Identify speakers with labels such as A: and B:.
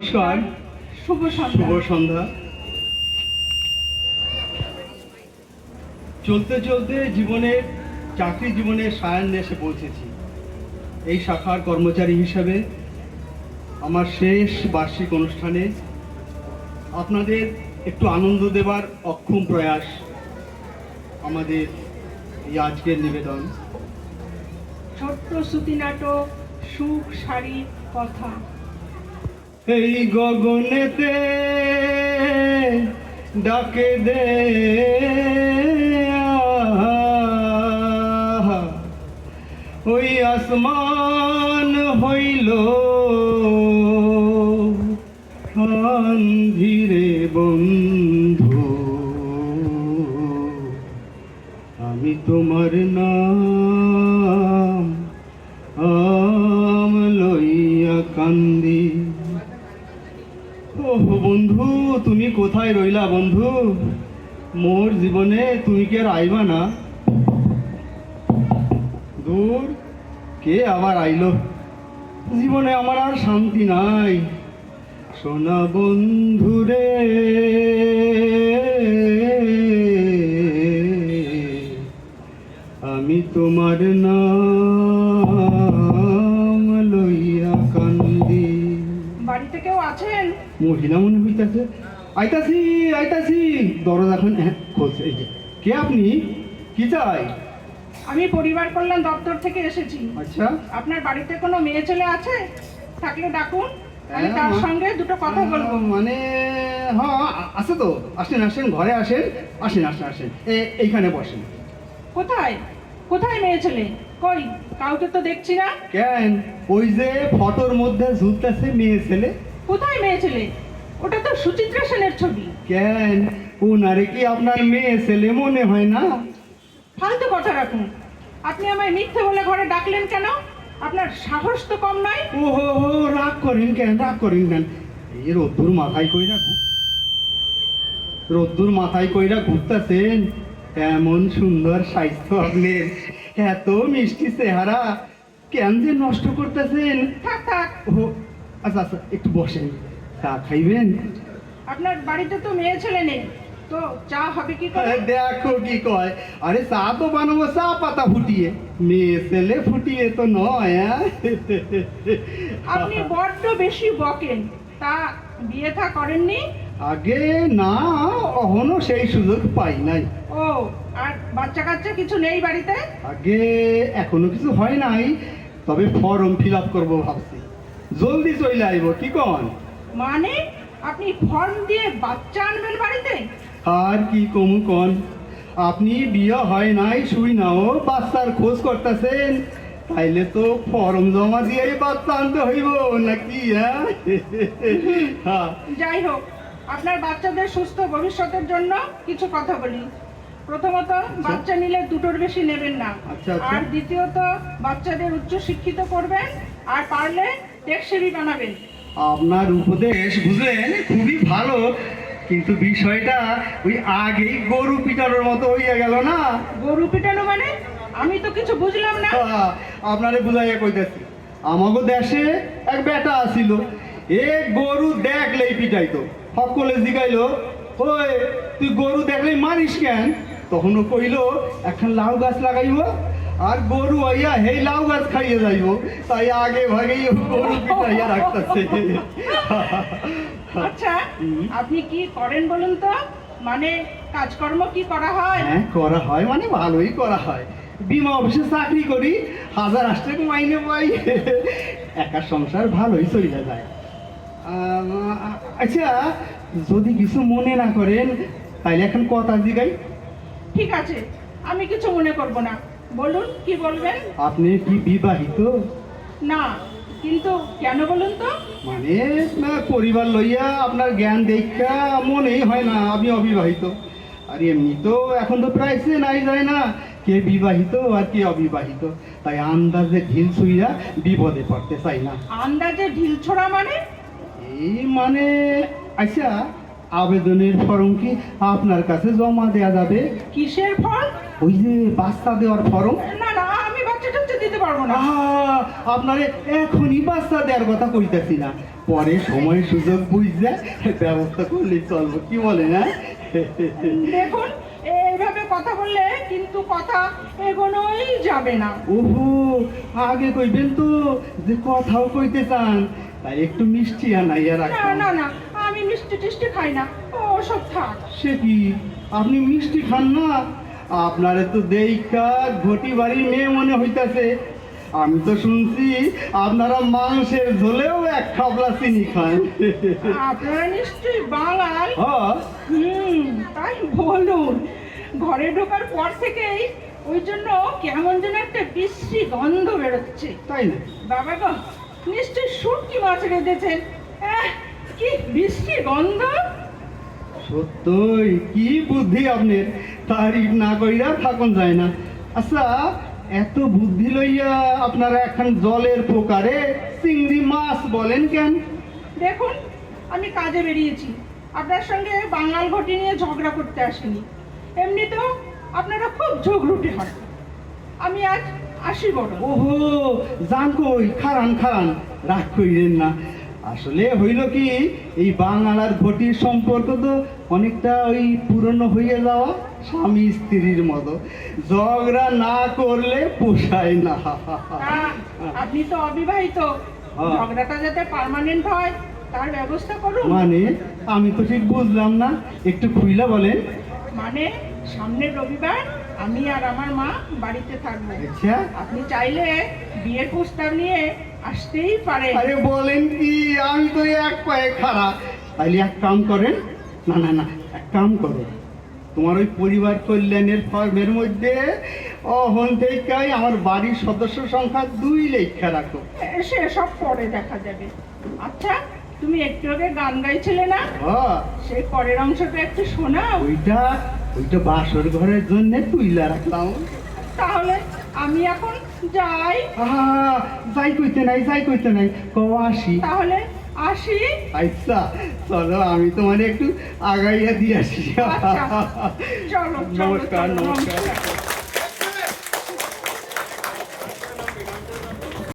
A: নমস্কার।
B: শুভ
A: শুভ
B: সন্ধ্যা।
A: চলতে চলতে জীবনের চাকরি জীবনের সায়ান্নে এসে পৌঁছেছি। এই শাখার কর্মচারী হিসাবে আমার শেষ বার্ষিক অনুষ্ঠানে আপনাদের একটু আনন্দ দেবার অক্ষম প্রয়াস আমাদের এই আজকের নিবেদন।
B: ছোট্ট শ্রুতি নাটক সুখ শাড়ি কথা।
A: এই গগনেতে ডাকে দে। ওই আসমান হইল ধীরে বন্ধু আমি তোমার নাম আম লইয়া কান্দি ওহ, বন্ধু, তুমি কোথায় রইলা, বন্ধু? মোর জীবনে তুমি কি আর আইবা না? দূর, কে আবার আইলো? জীবনে আমার আর শান্তি নাই। সোনা বন্ধু রে। আমি তোমার নাম
B: আছেন?
A: মহিলা মনে হইতাছে। আইতাছি আইতাছি। দরজা এখন হ্যাঁ খুলছে। এই যে কে আপনি? কি চাই?
B: আমি পরিবার কল্যাণ দপ্তর থেকে এসেছি।
A: আচ্ছা।
B: আপনার বাড়িতে কোনো মেয়ে ছেলে আছে? থাকলে ডাকুন। আমি
A: হ্যাঁ,
B: তার সঙ্গে দুটো কথা বলব।
A: মানে হ্যাঁ আছে তো। আসেন আসেন ঘরে আসেন। আসেন আসেন আসেন। এইখানে বসেন।
B: কোথায়? কোথায় মেয়ে ছেলে? কই? কাউকে তো দেখছি না।
A: কেন? ওই যে ফটোর মধ্যে ঝুলতেছে মেয়ে ছেলে।
B: কোথায় মেয়ে ছেলে? ওটা তো সুচিত্রা সেনের ছবি।
A: কেন? ওনারে কি আপনার মেয়ে ছেলে মনে হয় না?
B: ফালতু কথা রাখুন। আপনি আমায় মিথ্যে বলে ঘরে ডাকলেন কেন? আপনার সাহস তো কম নয়।
A: ও হো হো রাগ করেন কেন? রাগ করেন কেন? এই রোদ্দুর মাথায় কইরা রোদ্দুর মাথায় কইরা ঘুরতেছেন। এমন সুন্দর স্বাস্থ্য আপনার এত মিষ্টি চেহারা। কেন যে নষ্ট করতেছেন?
B: থাক থাক।
A: ও আচ্ছা আচ্ছা একটু বসেন। চা খাইবেন?
B: আপনার বাড়িতে তো মেয়ে ছেলে নেই তো চা হবে কি করে?
A: দেখো কি কয় আরে চা তো বানাবো চা পাতা ফুটিয়ে। মেয়ে ছেলে ফুটিয়ে তো নয়
B: আপনি বড্ড বেশি বকেন তা বিয়ে থা করেননি?
A: আগে না অহনো সেই সুযোগ পাই নাই।
B: ও আর বাচ্চা কাচ্চা কিছু নেই বাড়িতে?
A: আগে এখনও কিছু হয় নাই তবে ফর্ম ফিল আপ করব ভাবছি। জলদি চলে আইব কি কন?
B: মানে আপনি ফর্ম দিয়ে বাচ্চা আনবেন বাড়িতে?
A: আর কি কমু কন? আপনি বিয়ে হয় নাই শুই নাও বাচ্চার খোঁজ করতেছেন। তাইলে তো ফর্ম জমা দিয়ে বাচ্চা আনতে হইব নাকি হ্যাঁ?
B: যাই হোক আপনার বাচ্চাদের সুস্থ ভবিষ্যতের জন্য কিছু কথা বলি। প্রথমত বাচ্চা নিলে দুটোর বেশি নেবেন না।
A: আচ্ছা, আচ্ছা।
B: আর দ্বিতীয়ত বাচ্চাদের উচ্চ শিক্ষিত করবেন আর পারলে বানাবেন।
A: আপনার উপদেশ বুঝলেন? খুবই ভালো। কিন্তু বিষয়টা ওই আগেই গরু পিটানোর মতো হইয়া গেল না?
B: গরু পিটানো মানে? আমি তো কিছু বুঝলাম না।
A: আপনারে বুঝাইয়া কইতেছি। আমাগো দেশে এক বেটা আছিল এ গরু দেখলেই পিটাইতো। সকলে জিগাইলো ওই তুই গরু দেখলেই মারিস কেন? তখন ও কইল এখন লাউ গাছ লাগাইব আর গরু আইয়া হেই লাউ গাছ খাইয়ে যাইব তাই আগে ভাগেই গরু পিটাইয়া রাখতেছে।
B: আচ্ছা আপনি কি করেন বলুন তো? মানে কাজকর্ম কি করা হয়?
A: হ্যাঁ করা হয় মানে ভালোই করা হয়। বিমা অফিসে চাকরি করি হাজার আষ্টেক মাইনে পাই। একা সংসার ভালোই চলে যায়। আচ্ছা যদি কিছু মনে না করেন তাহলে এখন কথা জিগাই
B: ঠিক আছে আমি কিছু মনে করব না। বলুন কি বলবেন?
A: আপনি কি বিবাহিত?
B: না কিন্তু কেন বলুন তো?
A: মানে না, পরিবার লইয়া আপনার জ্ঞান দেখা মনেই হয় না আমি অবিবাহিত। আর এমনি তো এখন তো প্রায় সে নাই যায় না কে বিবাহিত আর কে অবিবাহিত। তাই আন্দাজে ঢিল ছুইয়া বিপদে পড়তে চাই না।
B: আন্দাজে ঢিল ছোড়া মানে?
A: এই মানে আচ্ছা আবেদনের ফর্ম কি আপনার কাছে জমা দেয়া যাবে?
B: কিসের ফল?
A: ওই যে বাচ্চা দেওয়ার ফর্ম?
B: না না আমি বাচ্চা টাচ্চা দিতে পারব না।
A: আপনারে এখনই বাচ্চা দেওয়ার কথা কইতেছি না। পরে সময় সুযোগ বুঝলে ব্যবস্থা করলে চলবো কি বলে না?
B: দেখুন এইভাবে কথা বললে কিন্তু কথা এগোনোই যাবে না।
A: ওহো আগে কইবেন তো যে কথাও কইতে চান তাই একটু মিষ্টি আনাইয়া
B: না না না আমি মিষ্টি টিষ্টি খাই না। ও সব থাক।
A: সে কি? আপনি মিষ্টি খান না? আপনারে তো দেইকা ঘটি বাড়ির মেয়ে মনে হইতাছে। আমি তো শুনছি আপনারা মাংসের ঝোলেও এক খাবলা চিনি খান।
B: আপনারা নিশ্চয়ই বাঙাল।
A: হ্যাঁ
B: হুম তাই বলুন। ঘরে ঢোকার পর থেকেই ওই জন্য কেমন যেন একটা বিশ্রী গন্ধ বেরোচ্ছে।
A: তাই না
B: বাবা গো নিশ্চয়ই শুটকি মাছ রেঁধেছেন। আহ, কি বিশ্রী গন্ধ?
A: সত্যই কি বুদ্ধি আপনার? তারিফ না কইরা থাকুন যায় না। আচ্ছা এত বুদ্ধি লইয়া আপনারা এখন জলের প্রকারে চিংড়ি মাছ বলেন কেন?
B: দেখুন আমি কাজে বেরিয়েছি। আপনার সঙ্গে বাঙাল ঘটি নিয়ে ঝগড়া করতে আসিনি। এমনিতেও আপনারা খুব ঝগড়ুটে হন। আমি আজ আসি বড়।
A: ওহো জান কই? খারান খারান রাগ কইরেন না। আসলে হইল কি এই বাংলার ঘটির সম্পর্ক তো অনেকটা ওই পুরনো হয়ে যাওয়া স্বামী স্ত্রীর মতো। ঝগড়া না করলে পোষায় না।
B: আপনি তো অবিবাহিত।
A: হ্যাঁ।
B: ঝগড়াটা যাতে পার্মানেন্ট হয় তার ব্যবস্থা করুন।
A: মানে? আমি তো ঠিক বুঝলাম না। একটু খুইলা বলেন।
B: মানে সামনের রবিবার আমি আর আমার মা বাড়িতে থাকব।
A: আচ্ছা।
B: আপনি চাইলে বিয়ের প্রস্তাব নিয়ে আসতেই পারে।
A: আরে বলেন কি আমি তো এক পায়ে খারাপ তাইলে এক কাম করেন না না না এক কাম করো। তোমার ওই পরিবার কল্যাণের ফর্মের মধ্যে অহন থেকেই আমার বাড়ির সদস্য সংখ্যা দুই লেখা রাখো।
B: সে সব পরে দেখা যাবে। আচ্ছা তুমি একটু আগে গান গাইছিলে না? সেই পরের অংশটা একটু শোনাও।
A: ওইটা ওইটা বাসর ঘরের জন্য তুইলা রাখলাম।
B: তাহলে আমি এখন যাই।
A: যাই কইতে নাই যাই কইতে নাই। ক আসি।
B: তাহলে আসি।
A: আচ্ছা চলো আমি তোমার একটু আগাইয়া দিয়ে আসি।
B: আচ্ছা, চলো চলো
A: নমস্কার
B: চলো,
A: নমস্কার।
B: নমস্কার